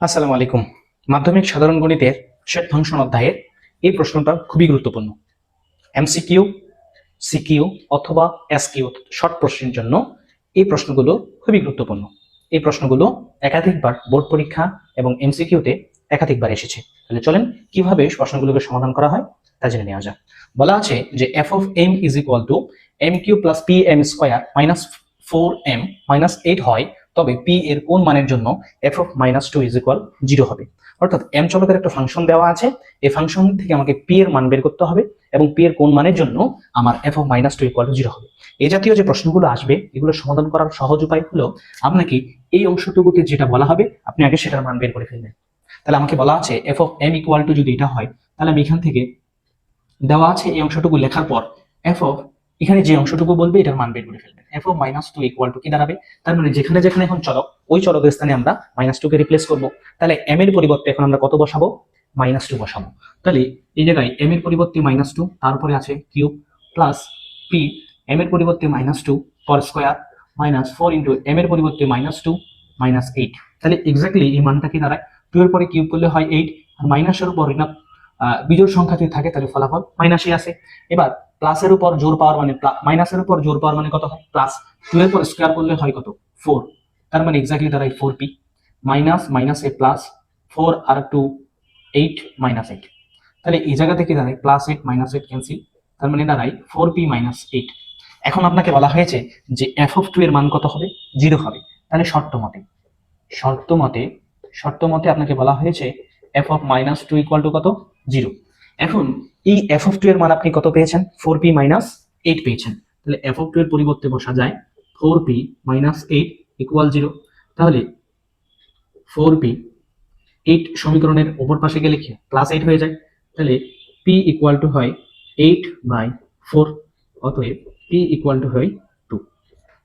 আসসালামু আলাইকুম। মাধ্যমিক সাধারণ গণিতের শেড ফাংশন অধ্যায়ের এই প্রশ্নটা খুবই গুরুত্বপূর্ণ। এমসিকিউ, সিকিউ অথবা এসকিউ শর্ট প্রশ্নের জন্য এই প্রশ্নগুলো খুবই গুরুত্বপূর্ণ। এই প্রশ্নগুলো একাধিকবার বোর্ড পরীক্ষা এবং এমসিকিউতে একাধিকবার এসেছে। তাহলে চলেন কীভাবে প্রশ্নগুলোকে সমাধান করা হয় তা জেনে নেওয়া যাক। বলা আছে যে F of M is equal to M Q plus P M square minus four M minus eight হয় তবে পি এর কোন মানের জন্য F of minus two is equal zero হবে। অর্থাৎ এম চলকের একটা ফাংশন দেওয়া আছে, এই ফাংশন থেকে আমাকে পি এর মান বের করতে হবে এবং পি এর কোন মানের জন্য আমার F of minus two equal zero হবে। এই জাতীয় যে প্রশ্নগুলো আসবে, এগুলো সমাধান করার সহজ উপায় হলো আপনাকে এই অংশটুকুকে যেটা বলা হবে, আপনি আগে সেটার মান বের করে ফেলবেন। তাহলে আমাকে বলা আছে F of M equal to যদি এটা হয়, তাহলে আমি এখান থেকে দেওয়া আছে এই অংশটুকু লেখার পর এফ অফ এখানে যে অংশটুকু বলবে, এটার মান বের করে ফেলবেন F minus two equal to কি দাঁড়াবে? তার মানে যেখানে যেখানে এখন চলক, ওই চলকের স্থানে আমরা মাইনাস টুকে রিপ্লেস করব। তাহলে এম এর পরিবর্তে এখন আমরা কত বসাবো? মাইনাস টু বসাবো। তাহলে এই জায়গায় এম এর পরিবর্তে মাইনাস টু তারপরে আছে কিউব প্লাস পি এম এর পরিবর্তে মাইনাস টু পর square minus four into M এর পরিবর্তে মাইনাস টু মাইনাস এইট তাহলে এক্স্যাক্টলি এই মানটা কি দাঁড়ায়? টু এর পরে কিউব করলে হয় এইট আর মাইনাসের উপর ঋণাত্মক বিজোড় সংখ্যা যদি থাকে, তাহলে ফলাফল মাইনাসই আসে এবার প্লাসের উপর জোর পাওয়ার মানে মাইনাসের উপর জোর পাওয়ার মানে কত হয়? প্লাস টু এর পর স্কোয়ার করলে হয় কত? ফোর তার মানে এক্স্যাক্টলি দাঁড়ায় four P minus minus A plus four R two eight minus eight তাহলে এই জায়গা থেকে দাঁড়ায় plus eight minus eight cancel তার মানে দাঁড়ায় ফোর পি মাইনাস এইট এখন আপনাকে বলা হয়েছে যে এফ অফ টু এর মান কত হবে? জিরো হবে। তাহলে শর্ত মতে শর্ত মতে শর্ত মতে আপনাকে বলা হয়েছে F of minus two equal to কত? জিরো। এখন এই এফ অফ টু এর মান আপনি কত পেয়েছেন? ফোর পি মাইনাস এইট পেয়েছেন। তাহলে এফ অফ টু এর পরিবর্তে বসা যায় four P minus eight equal zero তাহলে ফোর পি এইট সমীকরণের ওপর পাশে গেলে কি? প্লাস এইট হয়ে যায়। তাহলে পি ইকুয়াল টু হয় এইট বাই ফোর অতএব পি ইকুয়াল টু হয় টু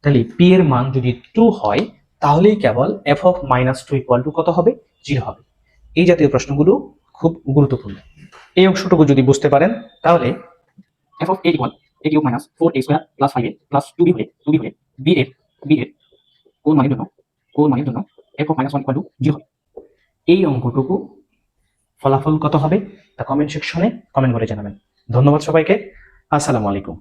তাহলে পি এর মান যদি টু হয়, তাহলেই কেবল F of minus two equal to কত হবে? জিরো হবে। এই জাতীয় প্রশ্নগুলো খুব গুরুত্বপূর্ণ। এই অংশটুকু যদি বুঝতে পারেন, তাহলে F of A equal A cube minus four A square plus five A plus two B হলে টু বি হলে বি এর বি এর কোন মানের জন্য কোন মানের জন্য F of minus one equal to zero হবে। এই অঙ্কটুকু ফলাফল কত হবে তা কমেন্ট সেকশনে কমেন্ট করে জানাবেন। ধন্যবাদ সবাইকে। আসসালামু আলাইকুম।